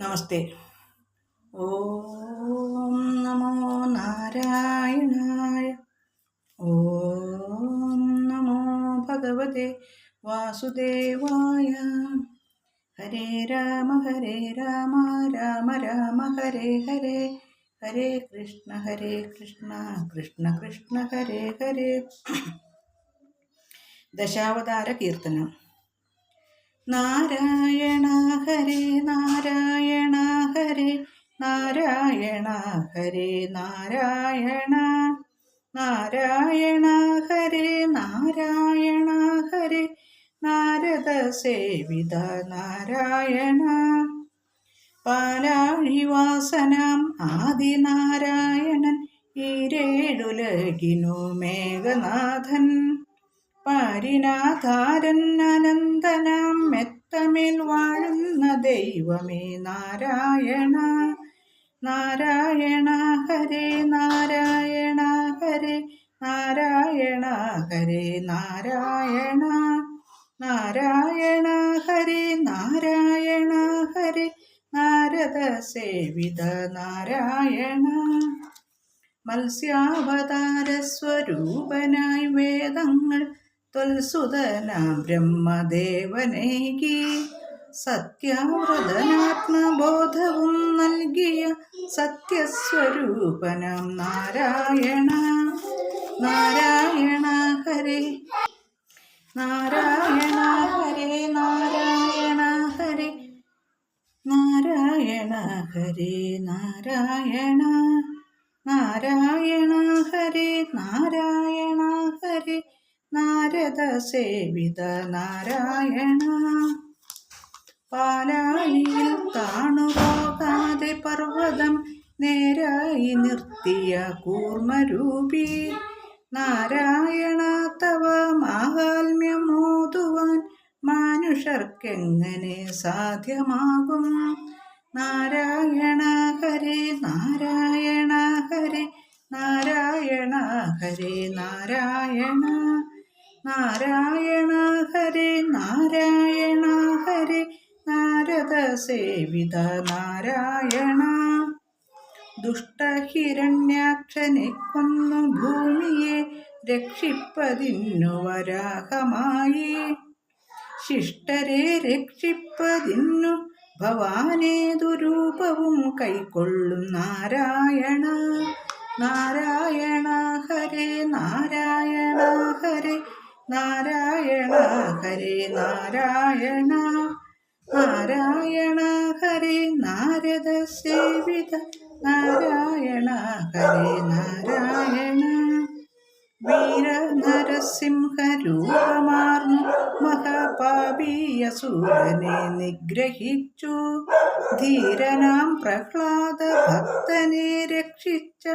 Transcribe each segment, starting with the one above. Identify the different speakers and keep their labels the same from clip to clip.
Speaker 1: നമസ്തേ. ഓം നമോ നാരായണായ. ഓം നമോ ഭഗവതേ വാസുദേവായ. ഹരേ രാമ ഹരേ രാമ രാമ രാമ ഹരേ ഹരേ ഹരേ കൃഷ്ണ ഹരേ കൃഷ്ണ കൃഷ്ണ കൃഷ്ണ ഹരേ ഹരേ. ദശാവതാര കീർത്തനം. നാരായണ ഹരേ നാരായണ ഹരേ നാരായണ ഹരേ നാരായണ നാരായണ ഹരേ നാരായണ ഹരേ നാരദ സേവിത നാരായണ. പാലാഴിവാസനം ആദിനാരായണൻ ഈരേഴുലകിനു മേഘനാഥൻ. പാരിനാധാരൻ അനന്തനാം മെത്തമിൽ വാഴുന്ന ദൈവമേ നാരായണ നാരായണ ഹരേ നാരായണ ഹരേ നാരായണ ഹരേ നാരായണ നാരായണ ഹരേ നാരായണ ഹരേ നാരദ സേവിത നാരായണ. മത്സ്യാവതാര സ്വരൂപനായി വേദങ്ങൾ ത്വൽസുതനാം ബ്രഹ്മദേവനേകി സത്യാവ്രതനാത്മബോധവും നൽകിയ സത്യസ്വരൂപനം നാരായണ നാരായണ ഹരേ നാരായണ ഹരേ നാരായണ ഹരേ നാരായണ ഹരേ നാരായണ നാരായണ ഹരേ നാരായണ ഹരേ. നാരദ സേവിത നാരായണ. പാലായിയിൽ താണുപോകാതെ പർവതം നേരായി നിർത്തിയ കൂർമ്മരൂപി. നാരായണ തവ മാഹാത്മ്യമോതുവാൻ മനുഷ്യർക്കെങ്ങനെ സാധ്യമാകും? നാരായണ ഹരേ നാരായണ ഹരേ നാരായണ ഹരേ നാരായണ നാരായണ ഹരേ നാരായണ ഹരേ. നാരദ സേവിത നാരായണ. ദുഷ്ടഹിരണ്യാക്ഷനെ കൊന്നു ഭൂമിയെ രക്ഷിപ്പതിന്നു വരാഹമായി. ശിഷ്ടരെ രക്ഷിപ്പതിന്നു ഭവാനേതുരൂപവും കൈക്കൊള്ളും നാരായണ. നാരായണ ഹരേ നാരായണ ഹരേ. നാരായണ ഹരേ നാരായണ. നാരായണ ഹരേ നാരദ സേവിത. നാരായണ ഹരേ നാരായണ. വീര നരസിംഹരൂപമാർന്നു മഹാപാപീയ സൂരനെ നിഗ്രഹിച്ചു. ധീരനാം പ്രഹ്ലാദ ഭക്തനെ രക്ഷിച്ച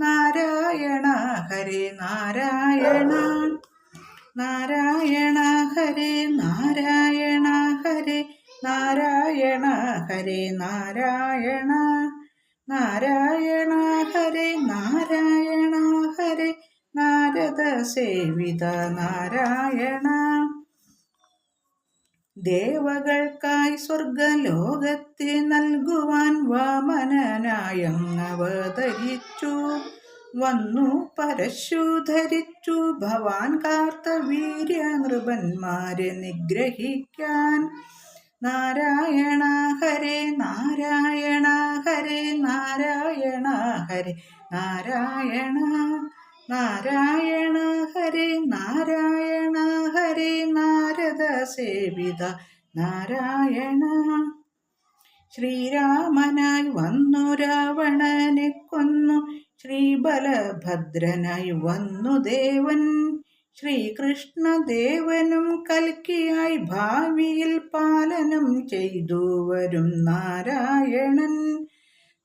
Speaker 1: നാരായണ ഹരേ നാരായണ. നാരായണ ഹരേ നാരായണ ഹരേ നാരായണ ഹരേ നാരായണ നാരായണ ഹരേ നാരായണ ഹരേ നാരദ സേവിത നാരായണ. ദേവകൾക്കായി സ്വർഗലോകത്തെ നൽകുവാൻ വാമനനായങ്ങവതരിച്ചു വന്നു പരശു ധരിച്ചു ഭവാൻ കാർത്തവീര്യ നൃപന്മാരെ നിഗ്രഹിക്കാൻ. നാരായണ ഹരേ നാരായണ ഹരേ നാരായണ ഹരേ നാരായണ നാരായണ ഹരേ നാരായണ ഹരേ നാരദ സേവിത നാരായണ ശ്രീരാമനായി വന്നു രാവണനെ കൊന്നു. ശ്രീബലഭദ്രനായി വന്നു ദേവൻ. ശ്രീകൃഷ്ണദേവനും കൽക്കിയായി ഭാവിയിൽ പാലനം ചെയ്തു വരും നാരായണൻ.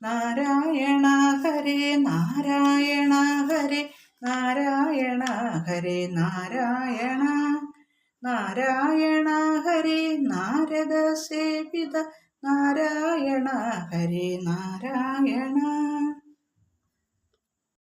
Speaker 1: നാരായണ ഹരേ നാരായണ ഹരേ നാരായണ ഹരേ നാരായണ. നാരായണ ഹരേ നാരദ സേവിത നാരായണ ഹരേ നാരായണ.